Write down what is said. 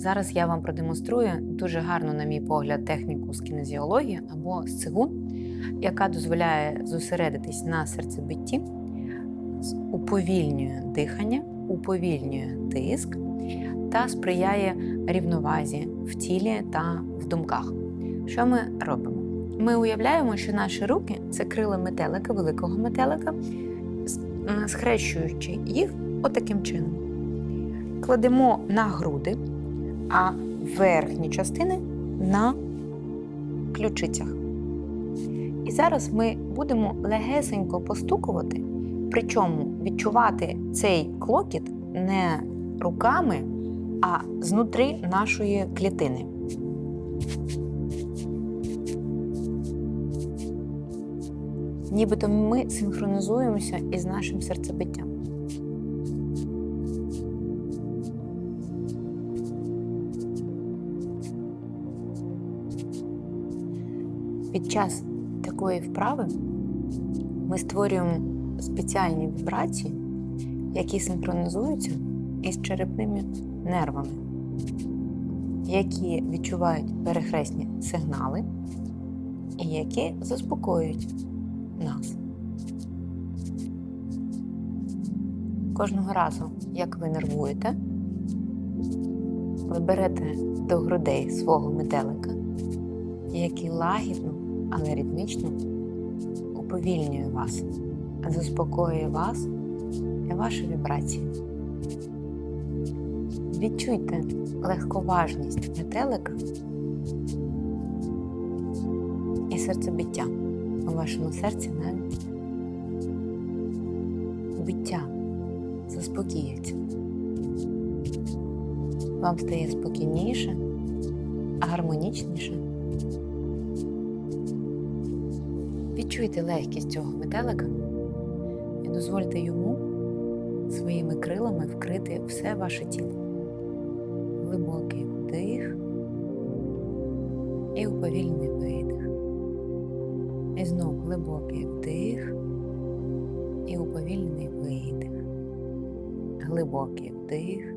Зараз я вам продемонструю дуже гарну, на мій погляд, техніку з кінезіології або з цигун, яка дозволяє зосередитись на серцебитті, уповільнює дихання, уповільнює тиск та сприяє рівновазі в тілі та в думках. Що ми робимо? Ми уявляємо, що наші руки це крила метелика, великого метелика, схрещуючи їх отаким чином. Кладемо на груди, а верхні частини на ключицях. І зараз ми будемо легесенько постукувати, причому відчувати цей клокіт не руками, а знутрі нашої клітини. Нібито ми синхронізуємося із нашим серцебиттям. Під час такої вправи ми створюємо спеціальні вібрації, які синхронізуються із черепними нервами, які відчувають перехресні сигнали і які заспокоюють нас. Кожного разу, як ви нервуєте, ви берете до грудей свого метелика, який лагідно, але ритмічно уповільнює вас, заспокоює вас і ваші вібрації. Відчуйте легковажність метелика і серцебиття у вашому серці навіть биття заспокіюється. Вам стає спокійніше, гармонічніше. Відчуйте легкість цього метелика і дозвольте йому своїми крилами вкрити все ваше тіло. Глибокий вдих і уповільний видих. І знов глибокий вдих і уповільний видих. Глибокий вдих